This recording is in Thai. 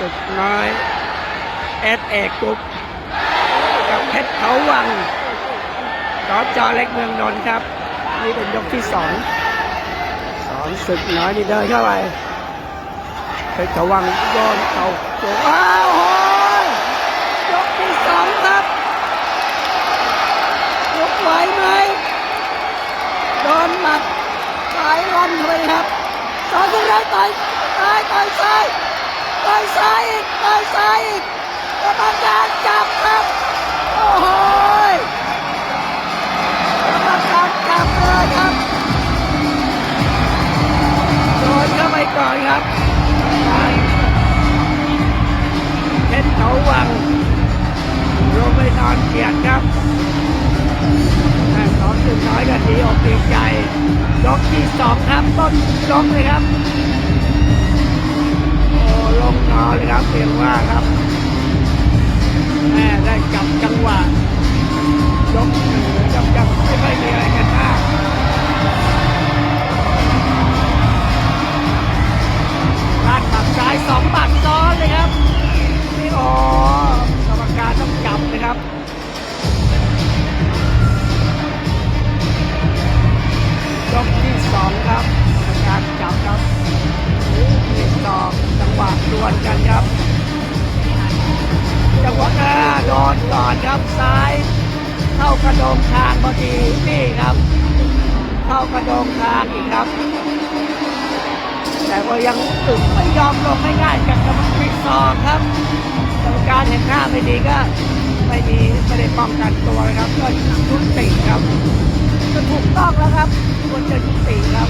ศึกน้อยเอสเอกรุ๊ปกับเพชรเขาวังกอล์ฟจอเล็กเมืองนนท์ครับ นี่เป็นยกที่สองสองศึกน้อยนี่เดินเข้าไปเพชรเขาวังโยนเข่าโจอ้าวโหยกที่สองครับยกไหวไหมโดนหมัดสายร่อนเลยครับต่อยขึ้นได้ต่อยต่อยต่อยซ้าย ต่อยซ้ายอีกต่อยซ้ายอีกกรรมการจับครับโอ้โหกรรมการจับเลยครับโดนเข้าไปก่อนครับเพชรเขาวังโรมไปนอนเกียรติครับแม่สองจุดน้อยกันดีอกดีใจยกที่สองครับต้นยกเลยครับ ลงนอนเลยครับเร็วมากครับแม่ได้จับจังหวะยกหนึ่งจับจับไม่ค่อยมีอะไรกันมากลาดปักซ้ายสองปั ดวลกันครับจังหวะหน้าโดนก่อนครับซ้ายเข้ากระโดงคางพอดีนี่ครับ เข้ากระโดงคางอีกครับ แต่ว่ายังตึกไม่ยอมลงง่ายๆจากกรรมการสองครับกรรมการเห็นหน้าไม่ดีก็ไม่มีไม่ได้ป้องกันตัวนะครับก็ยุติครับก็ถูกต้องแล้วครับควรจะยุติครับ